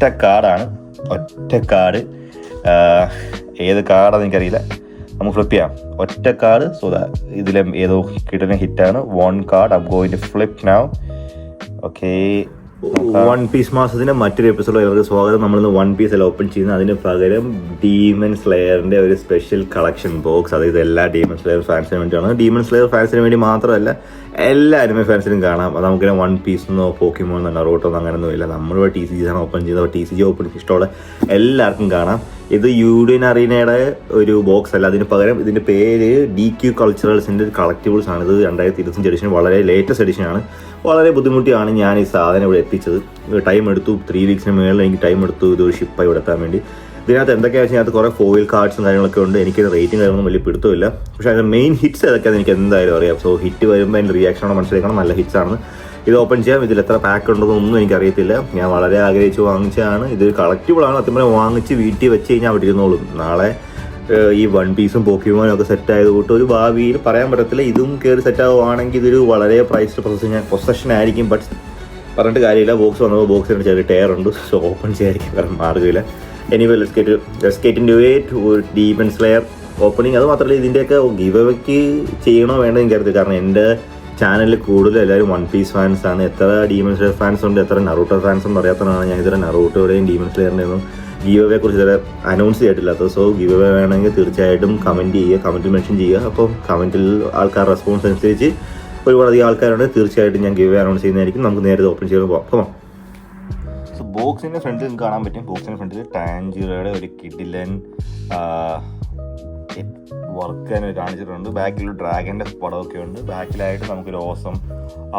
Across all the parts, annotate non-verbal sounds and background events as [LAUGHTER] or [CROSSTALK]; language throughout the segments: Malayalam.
ഒറ്റ കാർഡാണ് ഒറ്റ കാർഡ് ഏത് കാർഡാണെന്ന് എനിക്കറിയില്ല. നമുക്ക് ഫ്ലിപ്പ് ചെയ്യാം. ഒറ്റ കാർഡ് സോ ഇതിലെ ഏതോ കിട്ടുന്ന ഹിറ്റാണ്. One card I going to flip now okay one piece മാസത്തിന്റെ മറ്റൊരു എപ്പിസോഡ് അവർക്ക് സ്വാഗതം. നമ്മളിന്ന് വൺ പീസ് എല്ലാം ഓപ്പൺ ചെയ്യുന്നത്. അതിന് പകരം ഡീമൻ സ്ലെയറിന്റെ ഒരു സ്പെഷ്യൽ കളക്ഷൻ ബോക്സ് അതായത് എല്ലാ ഡീമൻ സ്ലെയർ ഫാൻസിന് വേണ്ടിയാണ്. ഡീമൻ സ്ലെയർ ഫാൻസിന് വേണ്ടി മാത്രമല്ല എല്ലാ അനിമ ഫാൻസിനും കാണാം. അത് നമുക്കിങ്ങനെ വൺ പീസ് എന്നോ പോക്കിമോ എന്നോ നറോട്ടോ എന്നോ അങ്ങനെയൊന്നും ഇല്ല. നമ്മളിവിടെ ടി സി ജി ആണ് ഓപ്പൺ ചെയ്തത്. ടി സി ജി ഓപ്പൺ ഇഷ്ടമുള്ള എല്ലാവർക്കും കാണാം. ഇത് യൂഡിയൻ അറീനയുടെ ഒരു ബോക്സ് അല്ല. അതിന് പകരം ഇതിന്റെ പേര് ഡി ക്യു കൾച്ചറൽസിന്റെ കളക്റ്റീവ്സ് ആണ്. ഇത് രണ്ടായിരത്തി ഇരുപത്തഞ്ച് എഡിഷൻ വളരെ ലേറ്റസ്റ്റ് എഡിഷനാണ് വളരെ ബുദ്ധിമുട്ടിയാണ് ഞാൻ ഈ സാധനം ഇവിടെ എത്തിച്ചത്. ടൈം എടുത്തു. ത്രീ വീക്സിന് മുകളിൽ എനിക്ക് ടൈം എടുത്തു. ഇത് ഒരു ഷിപ്പായി ഇവിടെ എത്താൻ വേണ്ടി. ഇതിനകത്ത് എന്തൊക്കെയാ വെച്ചാൽ കുറേ ഫോയിൽ കാർഡ്സും കാര്യങ്ങളൊക്കെ ഉണ്ട്. എനിക്ക് റേറ്റിംഗ് കാര്യങ്ങളൊന്നും വലിയ പിടുത്തമില്ല. പക്ഷേ അതിന്റെ മെയിൻ ഹിറ്റ്സ് ഏതൊക്കെയാണെന്ന് എനിക്ക് എന്തായാലും അറിയാം. സോ ഹിറ്റ് വരുമ്പോൾ അതിന്റെ റിയാക്ഷനോട് മനസ്സിലാക്കണം നല്ല ഹിറ്റ്സ് ആണ്. ഇത് ഓപ്പൺ ചെയ്യാം. ഇതിൽ എത്ര പാക്ക് ഉണ്ടെന്നൊന്നും എനിക്കറിയത്തില്ല. ഞാൻ വളരെ ആഗ്രഹിച്ച് വാങ്ങിച്ചതാണ്. ഇത് കളക്റ്റീബിൾ ആണ്. അത്യം വാങ്ങിച്ച് വീട്ടിൽ വെച്ച് കഴിഞ്ഞാൽ അവിടെ ഇരുന്നോളും. നാളെ ഈ വൺ പീസും പോക്കിയുമാനും ഒക്കെ സെറ്റ് ആയത് കൂട്ട് ഒരു ഭാവിയിൽ പറയാൻ പറ്റത്തില്ല. ഇതും കയറി സെറ്റ് ആവുകയാണെങ്കിൽ ഇതൊരു വളരെ പ്രൈസ്ഡ് ഞാൻ പൊസഷൻ ആയിരിക്കും. ബട്ട് പറഞ്ഞിട്ട് കാര്യമില്ല. ബോക്സ് വന്നപ്പോൾ ബോക്സിന് ചെറിയ ടയർ ഉണ്ട്. സോ ഓപ്പൺ ചെയ്യാതിരിക്കും കാരണം മാർഗമില്ല. എനിവേ ലെസ്കേറ്റ് ലെസ്കേറ്റിന്റെ way to and slayer opening അത് മാത്രമല്ല ഇതിന്റെയൊക്കെ ഗിവ് അവയ്ക്ക് ചെയ്യണോ വേണ്ടോ എനിക്കറിയത്തില്ല. കാരണം എന്റെ ചാനലിൽ കൂടുതൽ എല്ലാവരും വൺ പീസ് ഫാൻസ് ആണ്. എത്ര ഡീമൻ സ്ലെയർ ഫാൻസ് ഉണ്ട് എത്ര നറൂട്ടോ ഫാൻസ് ഉണ്ട് അറിയാത്തതാണ് ഞാൻ ഇതുവരെ നറൂട്ടോയുടെയും ഡീമൻ സ്ലെയറിന്റെയും ഗീവ് അവയെ കുറിച്ച് ഇതുവരെ അനൗൺസ് ചെയ്തിട്ടില്ലാത്തത് സോ ഗീവ് അവേ വേണമെങ്കിൽ തീർച്ചയായിട്ടും കമന്റ് ചെയ്യുക കമന്റിൽ മെൻഷൻ ചെയ്യുക. അപ്പോൾ കമന്റിൽ ആൾക്കാർ റെസ്പോൺസ് അനുസരിച്ച് ഒരുപാടധികം ആൾക്കാരുണ്ട്. തീർച്ചയായിട്ടും ഞാൻ ഗീവ് അനൗൺസ് ചെയ്യുന്നതായിരിക്കും. നമുക്ക് നേരത്തെ ഓപ്പൺ ചെയ്ത് പോകാം സോ ബോക്സിന്റെ ഫ്രണ്ടിൽ നിങ്ങൾക്ക് കാണാൻ പറ്റും. ബോക്സിന്റെ ഫ്രണ്ടിൽ ടാൻജിറയുടെ ഒരു കിഡിലൻ വർക്ക് തന്നെ കാണിച്ചിട്ടുണ്ട്. ബാക്കിൽ ഡ്രാഗന്റെ പടമൊക്കെ ഉണ്ട്. ബാക്കിലായിട്ട് നമുക്കൊരു ഓസം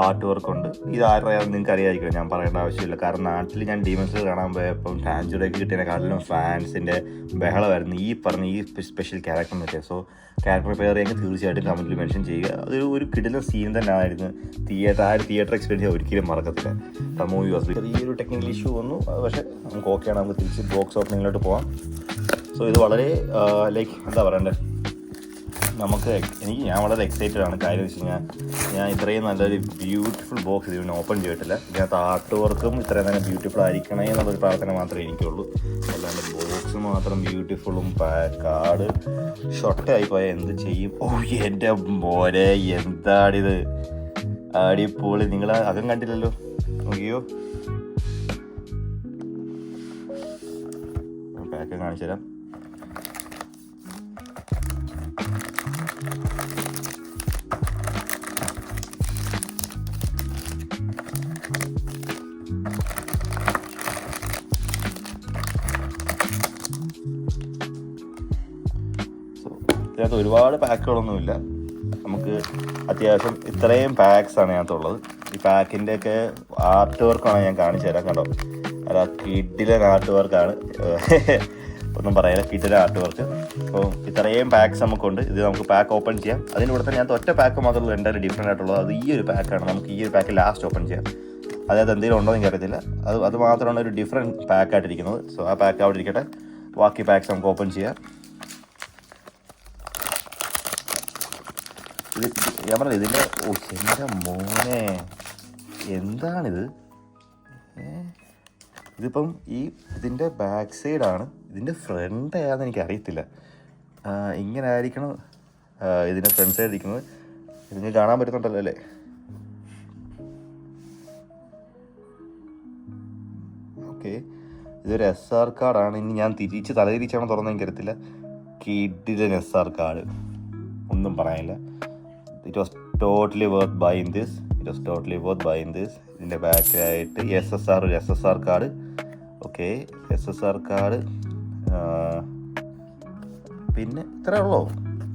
ആർട്ട് വർക്ക് ഉണ്ട്. ഇത് ആരുടെയാണെന്ന് നിങ്ങൾക്ക് അറിയാമായിരിക്കും ഞാൻ പറയേണ്ട ആവശ്യമില്ല. കാരണം നാട്ടിൽ ഞാൻ ഡീമൻസ് കാണാൻ പോയപ്പം ടാൻജുറയ്ക്ക് കിട്ടിയതിനെക്കാട്ടിലും ഫാൻസിന്റെ ബഹളമായിരുന്നു. ഈ പറഞ്ഞ ഈ സ്പെഷ്യൽ ക്യാരക്ടർ പറ്റിയ. സോ ക്യാരക്ടർ പേർ എനിക്ക് തീർച്ചയായിട്ടും കമന്റിൽ മെൻഷൻ ചെയ്യുക. അതൊരു ഒരു കിടിലൻ സീൻ തന്നെ ആയിരുന്നു തിയേറ്റർ ആ ഒരു തിയേറ്റർ എക്സ്പീരിയൻസ് ഒരിക്കലും മറക്കത്തില്ല. മൂവി വാസ് ഈ ഒരു ടെക്നിക്കൽ ഇഷ്യൂ വന്നു. പക്ഷേ നമുക്ക് ഓക്കെയാണ് നമുക്ക് തിരിച്ച് ബോക്സ് ഓപ്പണിങ്ങിലോട്ട് പോകാം സോ ഇത് വളരെ ലൈക്ക് എന്താ പറയണ്ടേ? നമുക്ക് എനിക്ക് ഞാൻ വളരെ എക്സൈറ്റഡ് ആണ്. കാര്യം വെച്ച് കഴിഞ്ഞാൽ ഞാൻ ഇത്രയും നല്ലൊരു ബ്യൂട്ടിഫുൾ ബോക്സ് ഇതിന് ഓപ്പൺ ചെയ്തിട്ടില്ല. ഇതിനകത്ത് ആർട്ട് വർക്കും ഇത്രയും തന്നെ ബ്യൂട്ടിഫുൾ ആയിരിക്കണേ എന്നുള്ളൊരു പ്രാർത്ഥന മാത്രമേ എനിക്കുള്ളൂ. അല്ലാണ്ട് ബോക്സ് മാത്രം ബ്യൂട്ടിഫുള്ളും കാർഡ് ഷൊട്ടായി പോയാൽ എന്ത് ചെയ്യും? ഓ എന്റെ മോനെ എന്താണിത്? അടിപൊളി. നിങ്ങൾ അകം കണ്ടില്ലല്ലോ? നോക്കിയോ? പാക്ക് കാണിച്ചു തരാം ഇതിനകത്ത് ഒരുപാട് പാക്കുകളൊന്നുമില്ല. നമുക്ക് അത്യാവശ്യം ഇത്രയും പാക്സാണ് ഇതിനകത്തുള്ളത് ഈ പാക്കിന്റെ ഒക്കെ ആർട്ട് വർക്കാണ് ഞാൻ കാണിച്ചു തരാം കണ്ടോ? അല്ല കിഡിലെ ആർട്ട് വർക്കാണ് ഒന്നും പറയാതെ കിഡിലൻ ആർട്ട് വർക്ക് അപ്പോൾ ഇത്രയും പാക്സ് നമുക്കുണ്ട്. ഇത് നമുക്ക് പാക്ക് ഓപ്പൺ ചെയ്യാം. അതിനൂടെ തന്നെ ഞാൻ ഒറ്റ പാക്ക് മാത്രമല്ല എന്തായാലും ഡിഫറെന്റ് ആയിട്ടുള്ളത്. അത് ഈ ഒരു പാക്കാണ് നമുക്ക് ഈ ഒരു പാക്ക് ലാസ്റ്റ് ഓപ്പൺ ചെയ്യാം. അതായത് എന്തെങ്കിലും ഉണ്ടോ എന്ന് അറിയത്തില്ല. അത് അത് മാത്രമാണ് ഒരു ഡിഫറെന്റ് പാക്കായിട്ടിരിക്കുന്നത് സോ ആ പാക്ക് അവിടെ ഇരിക്കട്ടെ. ബാക്കി പാക്സ് നമുക്ക് ഓപ്പൺ ചെയ്യാം. ഇത് ഞാൻ പറഞ്ഞത് ഇതിന്റെ ഓ എന്റെ മോനെ. എന്താണിത്? ഏ? ഇതിപ്പം ഈ ഇതിന്റെ ബാക്ക് സൈഡാണ് ഇതിന്റെ ഫ്രണ്ട് ഏതാണെന്ന് എനിക്ക് അറിയത്തില്ല ഇങ്ങനെ ആയിരിക്കണം ഇതിന്റെ ഫ്രണ്ട് സൈഡ് ഇരിക്കുന്നത്. ഇതിന് കാണാൻ പറ്റുന്നുണ്ടല്ലോ അല്ലേ? ഓക്കെ ഇതൊരു എസ് ആർ കാർഡാണ് ഇനി ഞാൻ തിരിച്ച് തലതിരിച്ചാണോ എനിക്ക് എനിക്കറിയത്തില്ല. കിഡിലൻ എസ് ആർ കാർഡ് ഒന്നും പറയാനില്ല. It was totally worth in this it was totally worth in this ഇതിന്റെ ബാക്കിലായിട്ട് എസ് എസ് ആർ ഒരു S S R card okay S S R card പിന്നെ ഇത്രേ ഉള്ളൂ.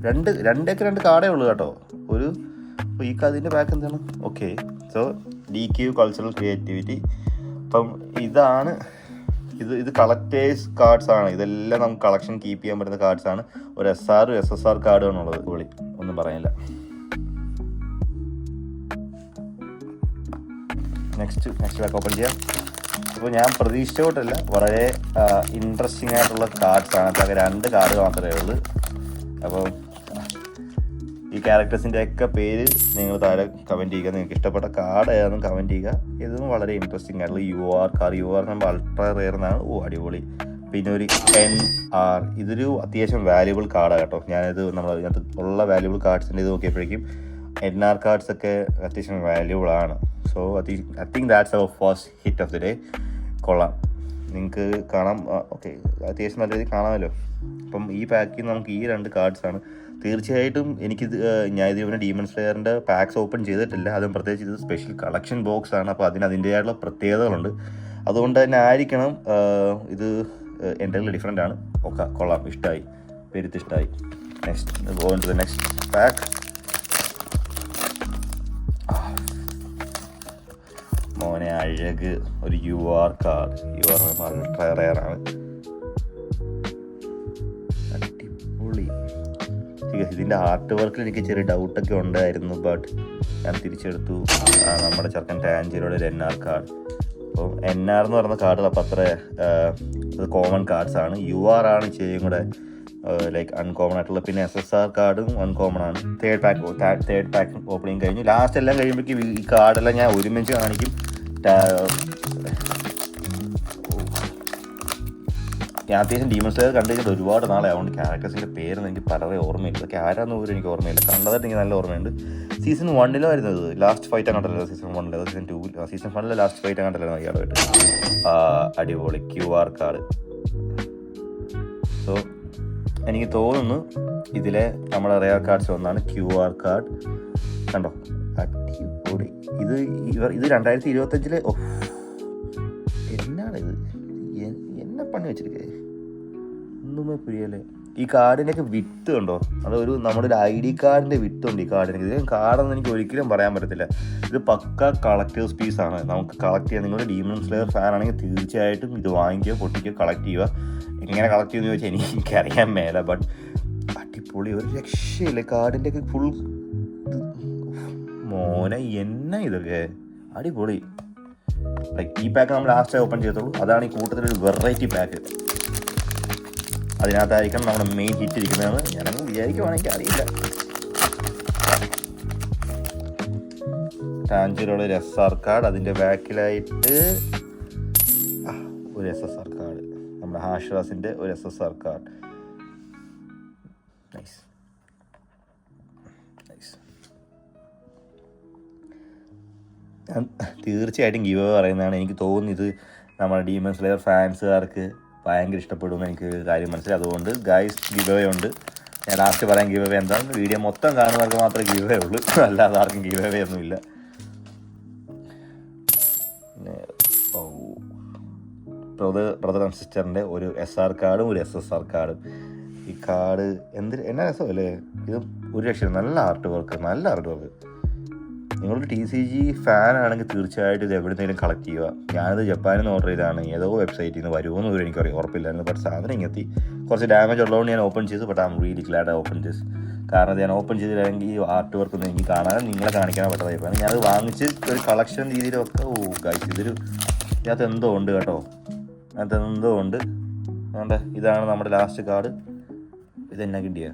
രണ്ട് രണ്ടേക്ക് രണ്ട് കാർഡേ ഉള്ളൂ കേട്ടോ. ഒരു ഈ അതിന്റെ ബാക്ക് എന്താണ്? Okay so D Q cultural creativity അപ്പം ഇതാണ് ഇത് ഇത് കളക്ടേഴ്സ് കാർഡ്സ് ആണ്. ഇതെല്ലാം നമുക്ക് കളക്ഷൻ കീപ്പ് ചെയ്യാൻ പറ്റുന്ന കാർഡ്സ് ആണ്. ഒരു S R S S R card ആണുള്ളത്. വിളി ഒന്നും പറയാനില്ല നെക്സ്റ്റ് നെക്സ്റ്റ് ബാക്ക് ഓപ്പൺ ചെയ്യാം. അപ്പോൾ ഞാൻ പ്രതീക്ഷിച്ചോട്ടില്ല. വളരെ ഇൻട്രസ്റ്റിംഗ് ആയിട്ടുള്ള കാർഡ്സ് ആണ്. അപ്പോൾ രണ്ട് കാർഡ് മാത്രമേ ഉള്ളൂ. അപ്പം ഈ ക്യാരക്ടേഴ്സിന്റെ ഒക്കെ പേര് നിങ്ങൾ താഴെ കമന്റ് ചെയ്യുക. നിങ്ങൾക്ക് ഇഷ്ടപ്പെട്ട കാർഡ് ഏതാണെന്ന് കമന്റ് ചെയ്യുക. ഇതും വളരെ ഇൻട്രസ്റ്റിംഗ് ആയിട്ടുള്ള U R car U R നമ്മൾ അൾട്രാ റെയർ എന്നാണ്. ഓ അടിപൊളി. പിന്നെ ഒരു എൻ ആർ ഇതൊരു അത്യാവശ്യം വാല്യുബിൾ കാർഡാണ് കേട്ടോ. ഞാനിത് നമ്മൾ അതിനകത്ത് ഉള്ള വാല്യുബിൾ കാർഡ്സിന്റെ ഇത് നോക്കിയപ്പോഴേക്കും എൻ ആർ കാർഡ്സ് ഒക്കെ അത്യാവശ്യം വാല്യൂബിൾ ആണ്. So I think that's our first hit of the day കൊള്ളാം. നിങ്ങൾക്ക് കാണാം. ഓക്കെ അത്യാവശ്യം നല്ല രീതിയിൽ കാണാമല്ലോ. അപ്പം ഈ പാക്കിൽ നമുക്ക് ഈ രണ്ട് കാർഡ്സാണ് തീർച്ചയായിട്ടും എനിക്ക് ഞാൻ ഇതിവനെ ഡീമൺ സ്ലെയറിന്റെ പാക്സ് ഓപ്പൺ ചെയ്തിട്ടില്ല. അതും പ്രത്യേകിച്ച് ഇത് സ്പെഷ്യൽ കളക്ഷൻ ബോക്സ് ആണ്. അപ്പോൾ അതിന് അതിന്റെതായിട്ടുള്ള പ്രത്യേകതകളുണ്ട്. അതുകൊണ്ട് തന്നെ ആയിരിക്കണം ഇത് എന്റെ ഡിഫറെന്റ് ആണ്. ഒക്കെ കൊള്ളാം. ഇഷ്ടമായി പെരുത്തിഷ്ടമായി next go to the next pack മോനെ അഴക് ഒരു U R card U R ultra rare ആണ് അടിപൊളി ശരി, ഇതിന്റെ ആർട്ട് വർക്കിൽ എനിക്ക് ചെറിയ ഡൗട്ടൊക്കെ ഉണ്ടായിരുന്നു ബട്ട് ഞാൻ തിരിച്ചെടുത്തു. നമ്മുടെ ചെറുക്കൻ ടാഞ്ചിയുടെ ഒരു എൻ ആർ കാർഡ് അപ്പം എൻ ആർ എന്ന് പറയുന്ന കാർഡുകൾ അപ്പം അത്ര ഇത് കോമൺ കാർഡ്സ് ആണ്. യു ആർ ആണ് ചെയ്യും കൂടെ ലൈക്ക് അൺകോമൺ ആയിട്ടുള്ള പിന്നെ എസ് എസ് ആർ കാർഡും അൺകോമൺ ആണ്. Third pack third pack opening കഴിഞ്ഞു. ലാസ്റ്റ് എല്ലാം കഴിയുമ്പോഴേക്കും ഈ കാർഡെല്ലാം ഞാൻ ഒരുമിച്ച് കാണിക്കും. ഞാൻ അത്യാവശ്യം ഡീമൺ സ്ലെയർ കണ്ടു കഴിഞ്ഞിട്ട് ഒരുപാട് നാളെ അതുകൊണ്ട് ക്യാരക്ടേഴ്സിന്റെ പേരൊന്നും എനിക്ക് പലരെ ഓർമ്മയില്ല. ഇതൊക്കെ ആരാന്ന് പോലും എനിക്ക് ഓർമ്മയില്ല. കണ്ടതായിട്ട് എനിക്ക് നല്ല ഓർമ്മയുണ്ട്. സീസൺ വണ്ണിലോ അത് ലാസ്റ്റ് ഫൈറ്റ് കണ്ടല്ലോ സീസൺ വണ്ണിലോ സീസൺ ടൂ സീസൺ വണ്ണിലെ ലാസ്റ്റ് ഫൈറ്റ് കണ്ടല്ലോ ഇയാളുമായിട്ട് അടിപൊളി ക്യു ആർ കാർഡ് സോ എനിക്ക് തോന്നുന്നു ഇതിലെ നമ്മൾ റെയർ കാർഡ്സ് ഒന്നാണ് ക്യു ആർ കാർഡ് കണ്ടോ? അടിപൊളി. ഇത് ഇവർ ഇത് രണ്ടായിരത്തി ഇരുപത്തഞ്ചിൽ ഓ എന്നാണ് ഇത് എന്നെ പണി വെച്ചിരിക്കേ? ഒന്നുമേ പുരിയല്ലേ? ഈ കാർഡിനൊക്കെ വിത്ത് ഉണ്ടോ അതൊരു നമ്മുടെ ഒരു ഐ ഡി കാർഡിന്റെ വിത്തുണ്ട് ഈ കാർഡിന്. ഇത് കാർഡെന്ന് എനിക്ക് ഒരിക്കലും പറയാൻ പറ്റത്തില്ല. ഇത് പക്ക കളക്ടേഴ്സ് പീസാണ് നമുക്ക് കളക്ട് ചെയ്യാൻ നിങ്ങളുടെ ഡീമൺ സ്ലെയർ ഫാൻ ആണെങ്കിൽ തീർച്ചയായിട്ടും ഇത് വാങ്ങിക്കുക പൊട്ടിക്കുക കളക്ട് ചെയ്യുക. എങ്ങനെ കളക്ട് ചെയ്യുമെന്ന് ചോദിച്ചാൽ എനിക്ക് എനിക്കറിയാൻ മേല ബട്ട് അടിപൊളി ഒരു രക്ഷയില്ല? കാടിന്റെ ഒക്കെ ഫുൾ മോനെ എന്നാ ഇതൊക്കെ? അടിപൊളി. ഈ പാക്ക് നമ്മൾ ലാസ്റ്റ് ഓപ്പൺ ചെയ്തോളൂ അതാണ് ഈ കൂട്ടത്തിലൊരു വെറൈറ്റി പാക്ക് അതിനകത്തായിരിക്കണം നമ്മുടെ മെയിൻ ഹിറ്റ് ഇരിക്കുന്നതെന്ന് ഞാനങ്ങ് വിചാരിക്കുവാണെങ്കിൽ അറിയില്ല. ടാഞ്ചിലുള്ള ഒരു എസ് ആർ കാർഡ് അതിന്റെ ബാക്കിലായിട്ട് ഒരു എസ് എസ് ആർ കാർഡ് നമ്മുടെ ഹാഷ്റാസിന്റെ ഒരു എസ് എസ് ആർ കാർഡ് ഞാൻ തീർച്ചയായിട്ടും ഗീവ് പറയുന്നതാണ്. എനിക്ക് തോന്നുന്നു ഇത് നമ്മുടെ ഡീമൺ ലെയർ ഫാൻസുകാർക്ക് ഭയങ്കര ഇഷ്ടപ്പെടുമെന്ന് എനിക്ക് കാര്യം മനസ്സിലായി. അതുകൊണ്ട് ഗൈസ് ഗീവ് ഉണ്ട്. ഞാൻ ലാസ്റ്റ് പറയാൻ ഗീവ് എന്താണെന്ന്? എന്താണ് വീഡിയോ മൊത്തം കാണുന്നവർക്ക് മാത്രമേ ഗീവ് ഉള്ളൂ. [LAUGHS] അല്ലാതെ ആർക്കും ഗീവ് ഒന്നുമില്ല. ബ്രദർ ബ്രദർ ആൻഡ് സിസ്റ്ററിന്റെ ഒരു എസ് ആർ കാർഡും ഒരു എസ് എസ് ആർ കാർഡും. ഈ കാർഡ് എന്ത് എന്നാ രസമല്ലേ? ഇത് ഒരു രക്ഷ നല്ല ആർട്ട് വർക്ക് നല്ല ആർട്ട് വർക്ക് നിങ്ങളൊരു ടി സി ജി ഫാൻ ആണെങ്കിൽ തീർച്ചയായിട്ടും ഇത് എവിടെന്നെങ്കിലും കളക്ട് ചെയ്യുക. ഞാനിത് ജപ്പാനിൽ നിന്ന് ഓർഡർ ചെയ്താണ് ഏതോ വെബ്സൈറ്റിൽ നിന്ന് വരുമോ എന്ന് എനിക്ക് അറിയാം. ഉറപ്പില്ലായിരുന്നു ബട്ട് സാധനം ഇങ്ങെത്തി കുറച്ച് ഡാമേജ് ഉള്ളതുകൊണ്ട് ഞാൻ ഓപ്പൺ ചെയ്തു but I'm really glad open ചെയ്ത് കാരണം ഞാൻ ഓപ്പൺ ചെയ്തില്ലെങ്കിൽ ഈ ആർട്ട് വർക്ക് ഒന്നും എനിക്ക് കാണാൻ നിങ്ങളെ കാണിക്കാൻ പറ്റാതായി ഞാനത് വാങ്ങിച്ച് ഒരു കളക്ഷൻ രീതിയിലൊക്കെ ഓ ഗൈസ് ഇതൊരു ഇതിനകത്ത് എന്തോ ഉണ്ട് കേട്ടോ. അതിനകത്ത് എന്തോ ഉണ്ട്. അതുകൊണ്ട് ഇതാണ് നമ്മുടെ ലാസ്റ്റ് കാർഡ് ഇതെന്നാ കിട്ടിയ.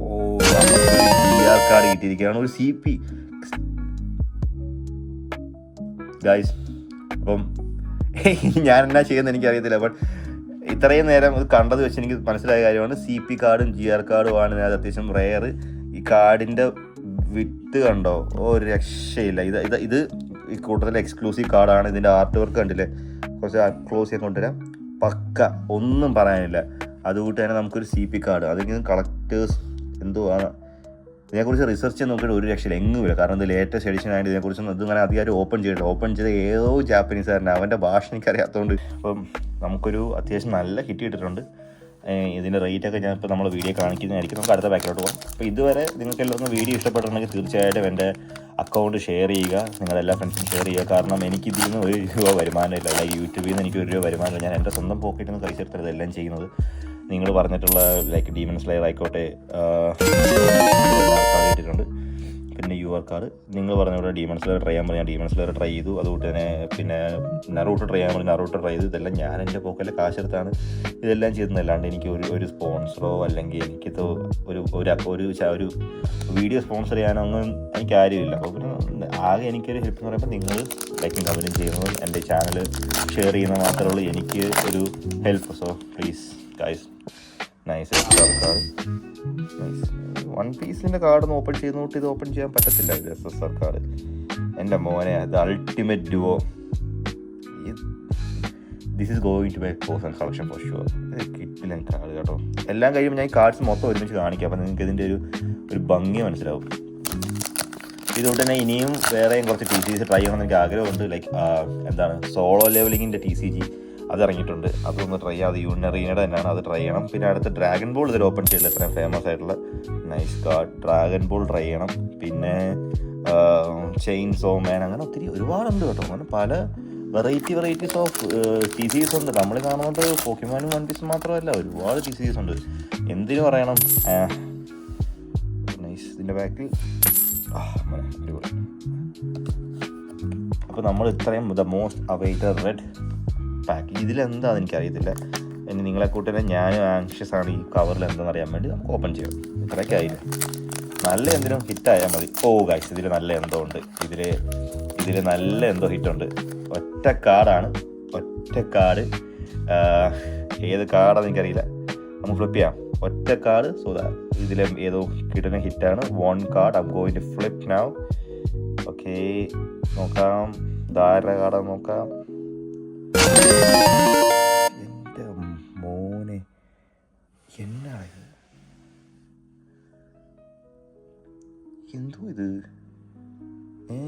ഓ. ആർ കാർഡ് കിട്ടിയിരിക്കുകയാണ്. ഒരു സി പി ഗായ്സ് അപ്പം [LAUGHS] ഞാൻ എന്നാ ചെയ്യുന്നത് എനിക്കറിയത്തില്ല. ബട്ട് ഇത്രയും നേരം ഇത് കണ്ടത് വെച്ച് എനിക്ക് മനസ്സിലായ കാര്യമാണ്. സി പി കാർഡും ജി ആർ ആണ് അത് അത്യാവശ്യം റെയർ ഈ കാർഡിന്റെ വിത്ത് കണ്ടോ? ഓ ഒരു രക്ഷയില്ല. ഇത് ഇത് ഇത് ഈ കൂട്ടത്തിലെ എക്സ്ക്ലൂസീവ് കാർഡാണ് ഇതിന്റെ ആർട്ട് വർക്ക് കണ്ടില്ലേ? കുറച്ച് ക്ലോസ് ചെയ്യാൻ കൊണ്ടുവരാം. പക്ക ഒന്നും പറയാനില്ല. അതുകൂട്ട് തന്നെ നമുക്കൊരു സി പി കാർഡ് അതെങ്കിലും കളക്ടേഴ്സ് എന്തോ ആണ്. ഇതിനെക്കുറിച്ച് റിസർച്ച് നോക്കിയിട്ട് ഒരു രക്ഷയില്ല. എങ്ങുമില്ല കാരണം ഇത് ലേറ്റസ്റ്റ് എഡിഷൻ ആയിട്ട് ഇതിനെക്കുറിച്ച് അങ്ങനെ അധികം ഓപ്പൺ ചെയ്തിട്ട് ഓപ്പൺ ചെയ്ത ഏതോ ജാപ്പനീസുകാരൻ അവന്റെ ഭാഷ എനിക്കറിയാത്തതുകൊണ്ട് അപ്പം നമുക്കൊരു അത്യാവശ്യം നല്ല കിറ്റ് കിട്ടിയിട്ടുണ്ട്. ഇതിന്റെ റേറ്റ് ഒക്കെ ഞാൻ ഇപ്പോൾ നമ്മൾ വീഡിയോ കാണിക്കുന്നതായിരിക്കും. നമുക്ക് അടുത്ത ബാക്കിലോട്ട് പോകാം. അപ്പോൾ ഇതുവരെ നിങ്ങൾക്ക് എല്ലാവർക്കും വീഡിയോ ഇഷ്ടപ്പെട്ടിട്ടുണ്ടെങ്കിൽ തീർച്ചയായിട്ടും എന്റെ അക്കൗണ്ട് ഷെയർ ചെയ്യുക നിങ്ങളുടെ എല്ലാ ഫ്രണ്ട്സിനും ഷെയർ ചെയ്യുക. കാരണം എനിക്ക് ഇതിൽ നിന്ന് ഒരു രൂപ വരുമാനമില്ല. അല്ല യൂട്യൂബിൽ നിന്ന് എനിക്ക് ഒരു രൂപ വരുമാനമില്ല. ഞാൻ എന്റെ സ്വന്തം പോക്കറ്റിൽ നിന്ന് പൈസ എടുത്തിട്ട് ഇതെല്ലാം ചെയ്യുന്നത് നിങ്ങൾ പറഞ്ഞിട്ടുള്ള ലൈക്ക് ഡീമൻസ് സ്ലെയർ ആയിക്കോട്ടെ ഇട്ടിട്ടുണ്ട്. പിന്നെ യു ആർ കാർഡ് നിങ്ങൾ പറഞ്ഞ പോലെ ഡീമൺസ് ട്രൈ ചെയ്യാൻ പറഞ്ഞാൽ ഡീമൺസ് ട്രൈ ചെയ്തു. അതുകൊണ്ട് തന്നെ പിന്നെ നറൂട്ട് ട്രൈ ചെയ്യാൻ പറഞ്ഞാൽ നറൂട്ട് ട്രൈ ചെയ്തു. ഇതെല്ലാം ഞാൻ എന്റെ പോക്കലെ കാശെടുത്താണ്. ഇതെല്ലാം ചെയ്തത് അല്ലാണ്ട് എനിക്ക് ഒരു ഒരു സ്പോൺസറോ അല്ലെങ്കിൽ എനിക്കിത് ഒരു ഒരു ഒരു ഒരു വീഡിയോ സ്പോൺസർ ചെയ്യാനോ ഒന്നും എനിക്ക് ആരുമില്ല. അപ്പോൾ പിന്നെ ആകെ എനിക്കൊരു ഹെൽപ്പ് എന്ന് പറയുമ്പോൾ നിങ്ങൾ ലൈക്കും കമന്റും ചെയ്യുന്നതും എന്റെ ചാനൽ ഷെയർ ചെയ്യുന്ന മാത്രമേ ഉള്ളൂ. എനിക്ക് ഒരു help so please guys nice സർക്കാർ. നൈസ് വൺ പീസിന്റെ കാർഡ് ഒന്ന് ഓപ്പൺ ചെയ്ത് നോട്ട് ഇത് ഓപ്പൺ ചെയ്യാൻ പറ്റത്തില്ല. ഇത് എസ് എസ് സർക്കാർ. എന്റെ മോനെ അത് ultimate duo this is going to my and collection for sure കിട്ടില്ല കാർഡ് കേട്ടോ. എല്ലാം കഴിയുമ്പോൾ ഞാൻ ഈ കാർഡ്സ് മൊത്തം ഒരുമിച്ച് കാണിക്കാം. അപ്പം നിങ്ങൾക്ക് ഇതിന്റെ ഒരു ഒരു ഭംഗി മനസ്സിലാവും. ഇതുകൊണ്ട് തന്നെ ഇനിയും വേറെയും കുറച്ച് ടി സി സി ട്രൈ ചെയ്യണമെന്ന് എനിക്ക് ആഗ്രഹമുണ്ട്. ലൈക്ക് എന്താണ് സോളോ ലെവലിങ്ങിന്റെ ടി സി ജി അത് ഇറങ്ങിയിട്ടുണ്ട് അതൊന്ന് ട്രൈ ചെയ്യാം. അത് യൂണറീനയുടെ തന്നെയാണ്. അത് ട്രൈ ചെയ്യണം. പിന്നെ അടുത്ത ഡ്രാഗൺ ബോൾ ഇതിൽ ഓപ്പൺ ചെയ്തില്ല. ഇത്രയും ഫേമസ് ആയിട്ടുള്ള nice card dragon ball try ചെയ്യണം. പിന്നെ ചെയിൻ സോ മാൻ അങ്ങനെ ഒത്തിരി ഒരുപാടുണ്ട് കേട്ടോ. അങ്ങനെ പല variety varieties of T Cs ഉണ്ട്. നമ്മൾ കാണുന്നത് പോക്കിമാനും വൺ പീസും മാത്രമല്ല. ഒരുപാട് ടി സീസ് ഉണ്ട്. എന്തിനു പറയണം? നൈസ് ഇതിന്റെ ബാക്കിൽ അപ്പോൾ നമ്മൾ ഇത്രയും the most awaited red pack ഇതിലെന്താണെന്ന് എനിക്കറിയത്തില്ല. ഇനി നിങ്ങളെ കൂട്ടരെ ഞാനും ആങ്ഷ്യസ് ആണ്. ഈ കവറിൽ എന്താണെന്ന് അറിയാൻ വേണ്ടി നമുക്ക് ഓപ്പൺ ചെയ്യാം. ഇത്രയൊക്കെ ആയില്ല? നല്ല എന്തിനും ഹിറ്റായാൽ മതി. ഓ ഗൈസ് ഇതിൽ നല്ല എന്തോ ഉണ്ട്. ഇതിൽ ഇതിൽ നല്ല എന്തോ ഹിറ്റുണ്ട് ഒറ്റ കാർഡാണ് ഒറ്റ കാർഡ് ഏത് കാർഡാണെന്ന് എനിക്കറിയില്ല. നമുക്ക് ഫ്ലിപ്പ് ചെയ്യാം. ഒറ്റ കാർഡ് സോ ഇതിലെ ഏതോ കിട്ടുന്ന ഹിറ്റാണ് one card I'm going to flip now okay നോക്കാം. ധാരണ കാർഡ് നോക്കാം. എന്നാ எந்தோ ഇത്? ഏ?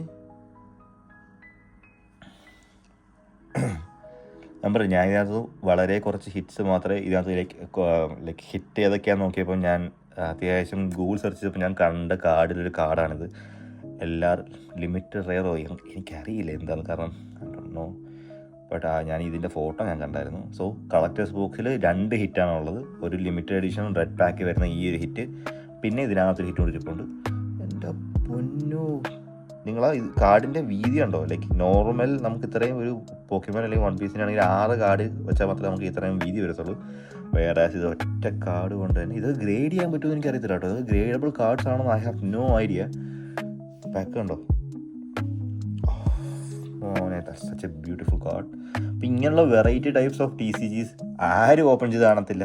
ഞാൻ പറയും ഞാൻ ഇതിനകത്ത് വളരെ കുറച്ച് ഹിറ്റ്സ് മാത്രമേ ഇതിനകത്ത് ലൈക്ക് ഹിറ്റ് ഏതൊക്കെയാണെന്ന് നോക്കിയപ്പോൾ ഞാൻ അത്യാവശ്യം ഗൂഗിൾ സെർച്ച് ചെയ്തപ്പോൾ ഞാൻ കണ്ട കാർഡിലൊരു കാർഡാണിത്. എല്ലാ ലിമിറ്റഡ് റേറോ എനിക്കറിയില്ല എന്താണ് കാരണം നോ ബട്ട് ഞാൻ ഇതിന്റെ ഫോട്ടോ ഞാൻ കണ്ടായിരുന്നു. സോ കളക്ടേഴ്സ് ബോക്സിൽ രണ്ട് ഹിറ്റാണ് ഉള്ളത്. ഒരു ലിമിറ്റഡ് എഡിഷൻ റെഡ് പാക്ക് വരുന്ന ഈ ഒരു ഹിറ്റ് പിന്നെ ഇതിനകത്തൊരു ഹിറ്റ് കൊടുത്തിട്ടുണ്ട്. എന്റെ പൊന്നു. നിങ്ങൾ ആ കാർഡിന്റെ വീതി ഉണ്ടോ ലൈക്ക് നോർമൽ നമുക്ക് ഇത്രയും ഒരു പോക്കിമോൻ അല്ലെങ്കിൽ വൺ പീസിനാണെങ്കിൽ ആറ് കാർഡ് വെച്ചാൽ മാത്രമേ നമുക്ക് ഇത്രയും വീതി വരത്തുള്ളൂ. വേറെ ഇത് ഒറ്റ കാർഡ് കൊണ്ട് തന്നെ. ഇത് ഗ്രേഡ് ചെയ്യാൻ പറ്റുമെന്ന് എനിക്ക് അറിയത്തില്ല കേട്ടോ. ഇത് ഗ്രേഡബിൾ കാർഡ്സ് ആണെന്ന് I have no idea pack ഉണ്ടോ മോനെ സച്ച് എ ബ്യൂട്ടിഫുൾ കാർഡ് അപ്പം ഇങ്ങനെയുള്ള variety types of T C Gs ആരും ഓപ്പൺ ചെയ്ത് കാണത്തില്ല.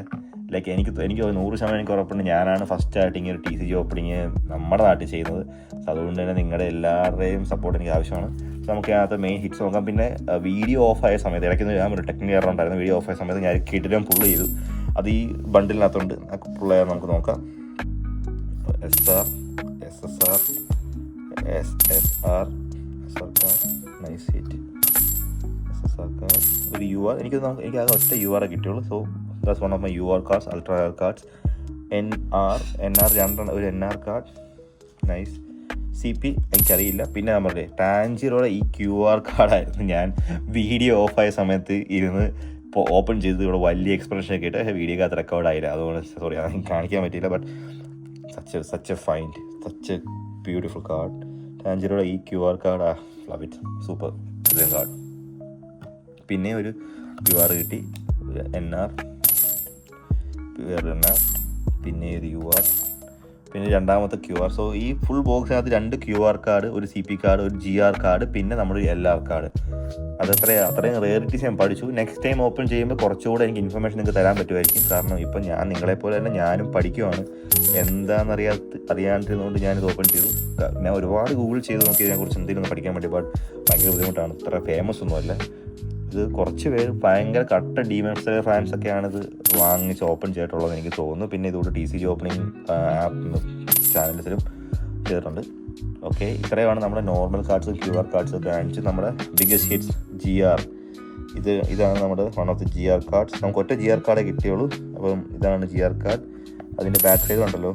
ലൈക്ക് എനിക്ക് എനിക്ക് നൂറ് ശതമാനം എനിക്ക് ഉറപ്പുണ്ട്. ഞാനാണ് ഫസ്റ്റ് ആയിട്ട് ഇങ്ങനെ ടി സി ജി ഓപ്പണിങ് നമ്മുടെ നാട്ടിൽ ചെയ്യുന്നത്. സോ അതുകൊണ്ട് തന്നെ നിങ്ങളുടെ എല്ലാവരുടെയും സപ്പോർട്ട് എനിക്ക് ആവശ്യമാണ്. സോ നമുക്ക് അതിനകത്ത് മെയിൻ ഹിറ്റ്സ് നോക്കാം. പിന്നെ വീഡിയോ ഓഫ് ആയ സമയത്ത് ഇടയ്ക്ക് ഞാൻ ഒരു ടെക്നിക്കൽ എറർ ഉണ്ടായിരുന്നു. വീഡിയോ ഓഫ് ആയ സമയത്ത് ഞാൻ കിടിലം പുള്ള് ചെയ്തു. അത് ഈ ബണ്ടിലിനകത്തുണ്ട് പുള്ള ചെയ്യാൻ നമുക്ക് നോക്കാം. S R S S R S S R S R car nice hit S S R card ഒരു യു ആർ എനിക്ക് എനിക്ക് ആകെ ഒറ്റ യു ആർ കിട്ടിയുള്ളൂ. So that's one of my U R cards ultra cards N R N R രണ്ടെണ്ണം ഒരു N R card nice C P എനിക്കറിയില്ല. പിന്നെ നമ്മുടെ ടാഞ്ചിറോടെ ഈ ക്യു ആർ കാർഡായിരുന്നു ഞാൻ വീഡിയോ ഓഫായ സമയത്ത് ഇരുന്ന് ഇപ്പോൾ ഓപ്പൺ ചെയ്ത് ഇവിടെ വലിയ എക്സ്പ്രഷൻ ഒക്കെ ഇട്ട് വീഡിയോ റെക്കോർഡ് റെക്കോർഡായില്ല അതുകൊണ്ട് സോറി അത് കാണിക്കാൻ പറ്റിയില്ല. But such such a find such a beautiful card ടാഞ്ചിറോടെ ഈ Q R card ah love it super ഇതേ കാർഡ് പിന്നെ ഒരു ക്യു ആർ കിട്ടി എൻ ആർ വേറൊരു എൻ ആർ പിന്നെ ഒരു യു ആർ പിന്നെ രണ്ടാമത്തെ ക്യു ആർ സോ ഈ ഫുൾ ബോക്സിനകത്ത് രണ്ട് ക്യു ആർ കാർഡ് ഒരു സി പി കാർഡ് ഒരു ജി ആർ കാർഡ് പിന്നെ നമ്മുടെ എൽ ആർ കാർഡ് അതത്ര അത്രയും റേറിറ്റീസ് ഞാൻ പഠിച്ചു. നെക്സ്റ്റ് ടൈം ഓപ്പൺ ചെയ്യുമ്പോൾ കുറച്ചുകൂടെ എനിക്ക് ഇൻഫർമേഷൻ നിങ്ങൾക്ക് തരാൻ പറ്റുമായിരിക്കും. കാരണം ഇപ്പം ഞാൻ നിങ്ങളെപ്പോലെ തന്നെ ഞാനും പഠിക്കുവാണ്. എന്താണെന്നറിയാത്ത അറിയാണ്ടിരുന്നതുകൊണ്ട് ഞാനിത് ഓപ്പൺ ചെയ്തു. ഞാൻ ഒരുപാട് ഗൂഗിൾ ചെയ്ത് നോക്കി ഇതിനെക്കുറിച്ച് എന്തെങ്കിലും പഠിക്കാൻ വേണ്ടി ബട്ട് ഭയങ്കര ബുദ്ധിമുട്ടാണ്. ഇത്ര ഫേമസ് ഒന്നുമല്ല. ഇത് കുറച്ച് പേര് ഭയങ്കര കട്ട ഡീമൻസ് ഫാൻസ് ഒക്കെയാണ് ഇത് വാങ്ങിച്ച് ഓപ്പൺ ചെയ്തിട്ടുള്ളത് എനിക്ക് തോന്നുന്നു. പിന്നെ ഇതുകൊണ്ട് T C G opening app ചാനൽസിലും ചെയ്തിട്ടുണ്ട്. ഓക്കെ ഇത്രയുമാണ് നമ്മുടെ normal cards Q R cards കാണിച്ച് നമ്മുടെ ബിഗസ്റ്റ് ഹിറ്റ്സ് ജി ആർ ഇത് ഇതാണ് നമ്മുടെ one of the G R cards നമുക്ക് ഒറ്റ ജി ആർ കാർഡേ കിട്ടിയുള്ളൂ. അപ്പം ഇതാണ് ജി ആർ കാർഡ് അതിന്റെ ബാക്ക് സൈഡ് ഉണ്ടല്ലോ.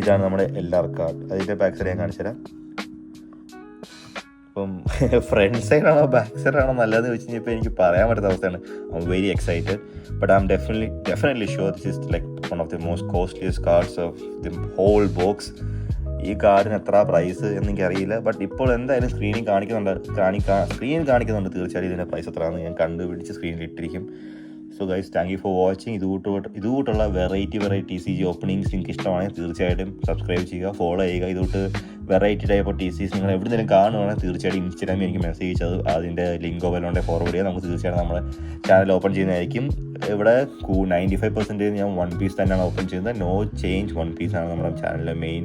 ഇതാണ് നമ്മുടെ എൽ ആർ കാർഡ് അതിന്റെ ബാക്ക് സൈഡ് ഞാൻ കാണിച്ചു തരാം ഫ്രണ്ട് സൈഡാണോ ബാക്ക് സൈഡാണോ നല്ലതെന്ന് വെച്ച് കഴിഞ്ഞപ്പോൾ എനിക്ക് പറയാൻ പറ്റാത്ത അവസ്ഥയാണ്. I'm very excited but I'm definitely definitely sure this is like one of the most costliest cards of the whole box ഈ കാർഡിന് എത്ര പ്രൈസ് എന്നെനിക്ക് അറിയില്ല ബട്ട് ഇപ്പോൾ എന്തായാലും സ്ക്രീനിൽ കാണിക്കുന്നുണ്ട് കാണിക്കാ സ്ക്രീനിൽ കാണിക്കുന്നുണ്ട് തീർച്ചയായും ഇതിന്റെ പ്രൈസ് എത്രയാണെന്ന് ഞാൻ കണ്ടുപിടിച്ച് സ്ക്രീനിൽ ഇട്ടിരിക്കും. So guys thank you for watching ഇതുകൂട്ട് ഇതുകൂട്ടുള്ള variety variety T C G openings നിങ്ങൾക്ക് ഇഷ്ടമാണെങ്കിൽ തീർച്ചയായിട്ടും സബ്സ്ക്രൈബ് ചെയ്യുക ഫോളോ ചെയ്യുക. ഇതുകൂട്ട് variety type of T Cs നിങ്ങൾ എവിടെ നിന്നും കാണുവാണെങ്കിൽ തീർച്ചയായിട്ടും ഇൻസ്റ്റാഗ്രാമിൽ എനിക്ക് മെസ്സേജ് ചെയ്ത് അതിന്റെ ലിങ്കോ വല്ലതും ഫോർവേഡ് ചെയ്യാം നമുക്ക് തീർച്ചയായിട്ടും നമ്മുടെ ചാനൽ ഓപ്പൺ ചെയ്യുന്നതായിരിക്കും. ഇവിടെ നയന്റി ഫൈവ് പെർസെന്റേജ് ഞാൻ വൺ പീസ് തന്നെയാണ് ഓപ്പൺ ചെയ്യുന്നത്. നോ ചേഞ്ച് വൺ പീസാണ് നമ്മുടെ ചാനലിലെ മെയിൻ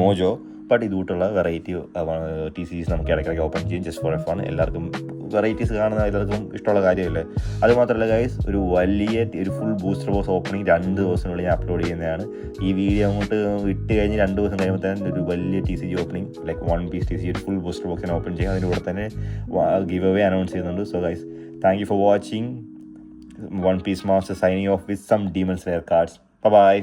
മോജോ ബട്ട് ഇതുകൂട്ടുള്ള വെറൈറ്റി ടി സീസ് നമുക്ക് ഇടയ്ക്കിടയ്ക്ക് ഓപ്പൺ ചെയ്യും. ജസ്റ്റ് ഫോർ എഫ് ആണ് എല്ലാവർക്കും വെറൈറ്റീസ് കാണുന്ന എല്ലാവർക്കും ഇഷ്ടമുള്ള കാര്യമല്ലേ? അതുമാത്രമല്ല ഗൈസ് ഒരു വലിയ ഒരു ഫുൾ ബൂസ്റ്റർ ബോസ് ഓപ്പണിംഗ് രണ്ട് ദിവസത്തിനുള്ളിൽ ഞാൻ അപ്ലോഡ് ചെയ്യുന്നതാണ്. ഈ വീഡിയോ അങ്ങോട്ട് ഇട്ട് കഴിഞ്ഞ് രണ്ട് ദിവസം കഴിയുമ്പോൾ തന്നെ ഒരു വലിയ T C G opening like one piece T C ഒരു ഫുൾ ബൂസ്റ്റർ ബോക്സിനെ ഓപ്പൺ ചെയ്യും. അതിന്റെ കൂടെ തന്നെ ഗിവ് അവേ അനൗൺസ് ചെയ്യുന്നുണ്ട്. So guys thank you for watching one piece master signing off with some Demon Slayer cards bye